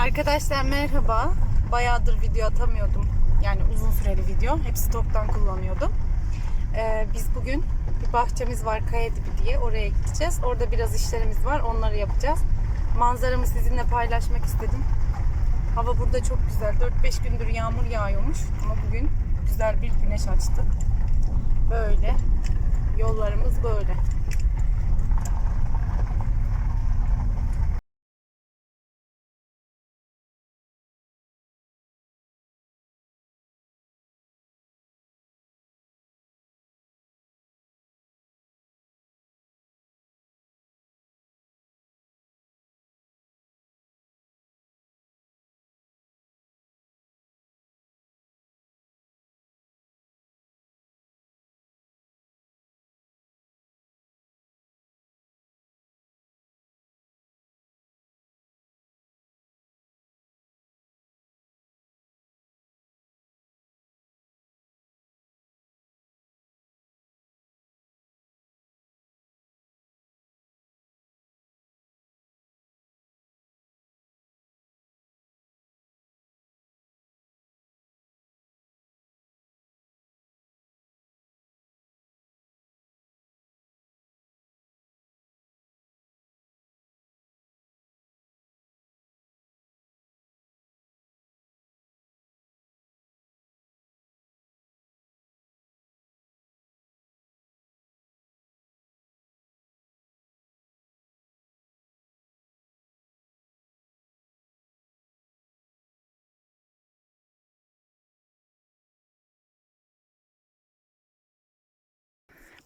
Arkadaşlar merhaba. Bayağıdır video atamıyordum. Yani uzun süreli video. Hep stoktan kullanıyordum. Ee, biz bugün bir bahçemiz var Kaya Dibi diye. Oraya gideceğiz. Orada biraz işlerimiz var. Onları yapacağız. Manzaramı sizinle paylaşmak istedim. Hava burada çok güzel. 4-5 gündür yağmur yağıyormuş. Ama bugün güzel bir güneş açtı. Böyle. Yollarımız böyle.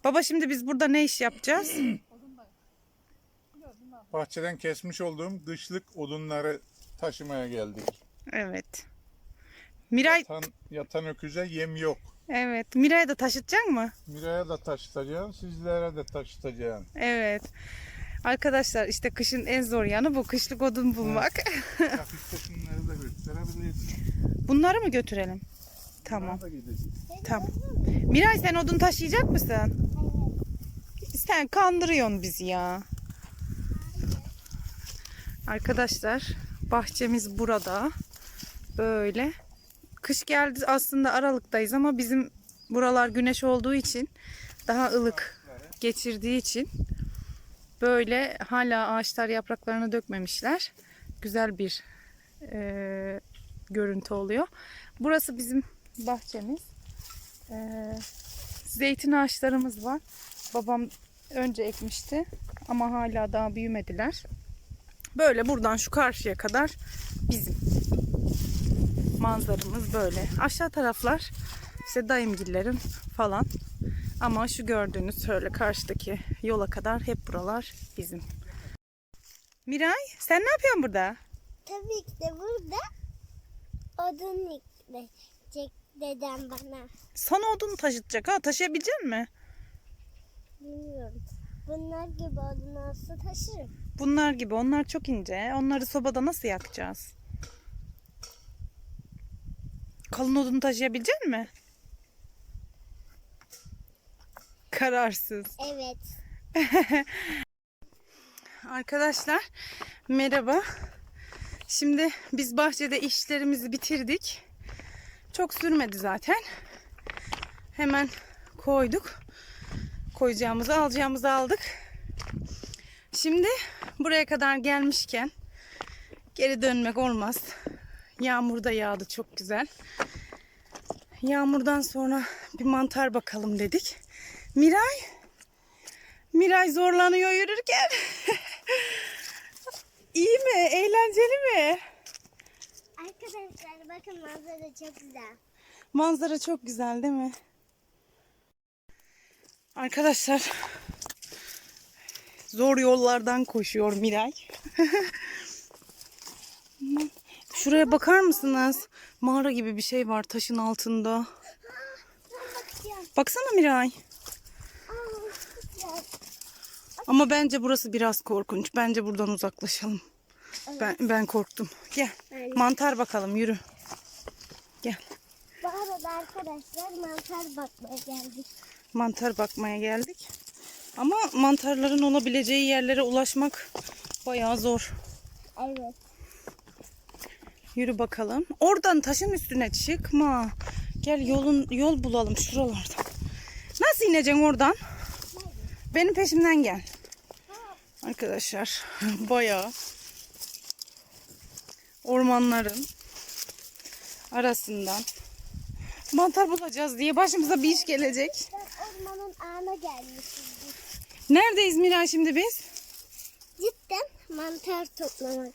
Baba şimdi biz burada ne iş yapacağız? Bahçeden kesmiş olduğum kışlık odunları taşımaya geldik. Evet. Miray, Yatan, yatan öküze yem yok. evet. Miray da taşıtacak mı? Miray'a da taşıtacağım, sizlere de taşıtacağım. Evet. Arkadaşlar işte kışın en zor yanı bu kışlık odun bulmak. Hafifte şunları da gösterebiliriz. Bunları mı götürelim? Tamam. Tamam. Miray sen odun taşıyacak mısın? Sen kandırıyorsun bizi ya. Arkadaşlar bahçemiz burada. Böyle. Kış geldi aslında Aralık'tayız ama bizim buralar güneş olduğu için daha ılık geçirdiği için böyle hala ağaçlar yapraklarını dökmemişler. Güzel bir eee, görüntü oluyor. Burası bizim bahçemiz. Eee, zeytin ağaçlarımız var. Babam önce ekmişti ama hala daha büyümediler. Böyle buradan şu karşıya kadar bizim manzaramız böyle. Aşağı taraflar işte dayımgillerin falan. Ama şu gördüğünüz şöyle karşıdaki yola kadar hep buralar bizim. Miray sen ne yapıyorsun burada? Tabii ki de burada odun yükleyecek dedem bana. Sana odun taşıtacak ha taşıyabilecek mi? Bilmiyorum. Bunlar gibi odun olsa taşırım. Bunlar gibi onlar çok ince. Onları sobada nasıl yakacağız? Kalın odun taşıyabilecek mi? Kararsız. Evet. Arkadaşlar merhaba. Şimdi biz bahçede işlerimizi bitirdik. Çok sürmedi zaten. Hemen koyduk. Koyacağımızı alacağımızı aldık. Şimdi buraya kadar gelmişken geri dönmek olmaz. Yağmur da yağdı çok güzel. Yağmurdan sonra bir mantar bakalım dedik. Miray Miray zorlanıyor yürürken. İyi mi? Eğlenceli mi? Arkadaşlar bakın manzara çok güzel. Manzara çok güzel değil mi? Arkadaşlar zor yollardan koşuyor Miray. Şuraya bakar mısınız? Mağara gibi bir şey var taşın altında. Baksana Miray. Ama bence burası biraz korkunç. Bence buradan uzaklaşalım. Ben ben korktum. Gel. Mantar bakalım yürü. Gel. Bu arada arkadaşlar mantar bakmaya geldik. Mantar bakmaya geldik. Ama mantarların olabileceği yerlere ulaşmak bayağı zor. Evet. Yürü bakalım. Oradan taşın üstüne çıkma. Gel yolun yol bulalım şuralardan. Nasıl ineceksin oradan? Benim peşimden gel. Arkadaşlar bayağı ormanların arasından mantar bulacağız diye başımıza bir iş gelecek. Ben ormanın ağına gelmişiz. Neredeyiz Miray şimdi biz? Cidden mantar toplamak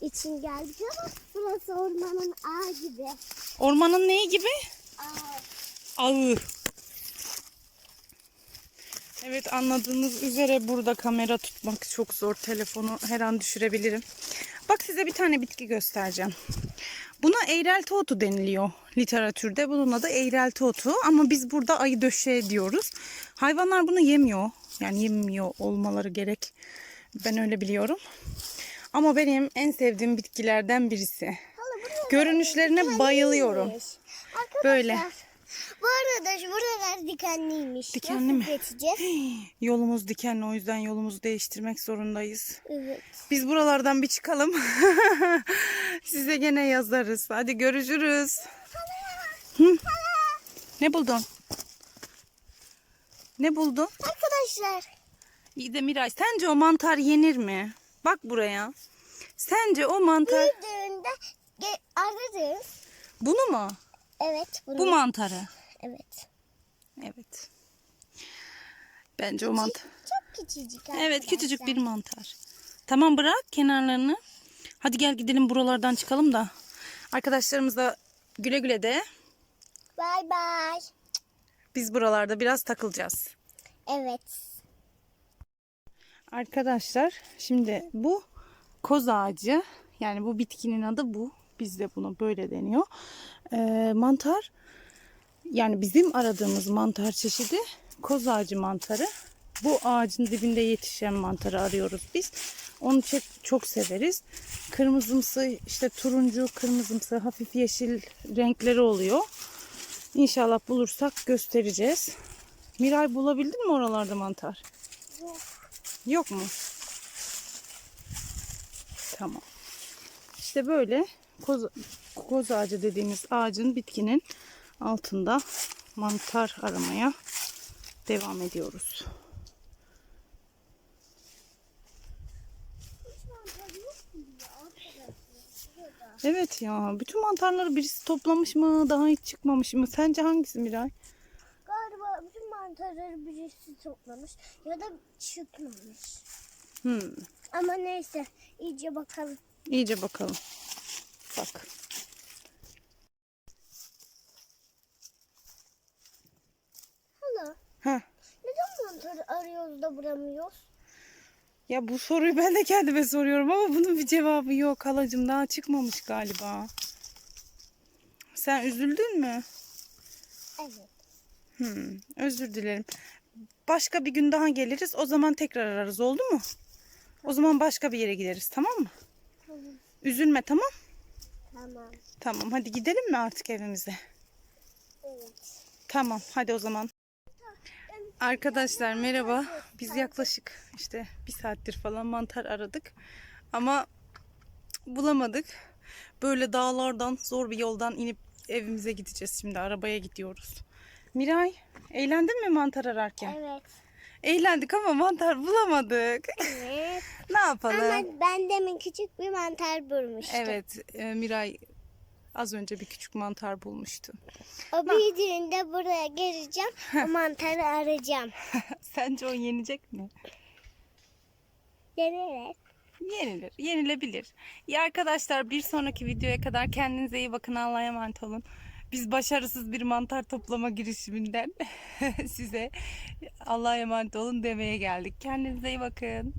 için geldik ama burası ormanın ağı gibi. Ormanın neyi gibi? Ağı. Ağı. Evet anladığınız üzere burada kamera tutmak çok zor. Telefonu her an düşürebilirim. Bak size bir tane bitki göstereceğim. Buna eğrelti otu deniliyor literatürde. Bunun adı eğrelti otu ama biz burada ayı döşeği diyoruz. Hayvanlar bunu yemiyor. Yani yemiyor olmaları gerek. Ben öyle biliyorum. Ama benim en sevdiğim bitkilerden birisi. Görünüşlerine bayılıyorum. Böyle. Bu arada buralar dikenliymiş. Dikenli Nasıl mi? geçeceğiz? Yolumuz dikenli o yüzden yolumuzu değiştirmek zorundayız. Evet. Biz buralardan bir çıkalım. Size gene yazarız. Hadi görüşürüz. Hı? Ne buldun? Ne buldun? Arkadaşlar. İyi de Miray sence o mantar yenir mi? Bak buraya. Sence o mantar Büyüdüğünde ararız. bunu mu? Evet. Bunu. Bu mantarı. Evet. Evet. Bence o mantar. Çok küçücük Evet küçücük bir mantar. Tamam bırak kenarlarını. Hadi gel gidelim buralardan çıkalım da. Arkadaşlarımızla güle güle de Bay bay. biz buralarda biraz takılacağız. Evet. Arkadaşlar şimdi bu koz ağacı yani bu bitkinin adı bu. Bizde buna böyle deniyor. Ee, mantar yani bizim aradığımız mantar çeşidi koz ağacı mantarı. Bu ağacın dibinde yetişen mantarı arıyoruz biz. Onu çok, çok severiz. Kırmızımsı işte turuncu, kırmızımsı, hafif yeşil renkleri oluyor. İnşallah bulursak göstereceğiz. Miray bulabildin mi oralarda mantar? Yok. Yok mu? Tamam. İşte böyle koz, koz ağacı dediğimiz ağacın bitkinin altında mantar aramaya devam ediyoruz. Evet ya bütün mantarları birisi toplamış mı daha hiç çıkmamış mı? Sence hangisi Miray? Galiba bütün mantarları birisi toplamış ya da çıkmamış. Hmm, Ama neyse iyice bakalım. iyice bakalım. Bak. Hala Heh. neden mantarı arıyoruz da bulamıyoruz? Ya bu soruyu ben de kendime soruyorum ama bunun bir cevabı yok halacığım. Daha çıkmamış galiba. Sen üzüldün mü? Evet. Hmm, özür dilerim. Başka bir gün daha geliriz. O zaman tekrar ararız oldu mu? O zaman başka bir yere gideriz tamam mı? Tamam. Üzülme tamam? Tamam. Tamam hadi gidelim mi artık evimize? Evet. Tamam hadi o zaman. Arkadaşlar merhaba. Biz yaklaşık işte bir saattir falan mantar aradık. Ama bulamadık. Böyle dağlardan zor bir yoldan inip evimize gideceğiz şimdi. Arabaya gidiyoruz. Miray eğlendin mi mantar ararken? Evet. Eğlendik ama mantar bulamadık. Evet. ne yapalım? Ama ben demin küçük bir mantar bulmuştum. Evet e, Miray az önce bir küçük mantar bulmuştu. O büyüdüğünde buraya geleceğim. o mantarı arayacağım. Sence o yenecek mi? Denerek. Yenilir, yenilebilir. İyi arkadaşlar bir sonraki videoya kadar kendinize iyi bakın. Allah'a emanet olun. Biz başarısız bir mantar toplama girişiminden size Allah'a emanet olun demeye geldik. Kendinize iyi bakın.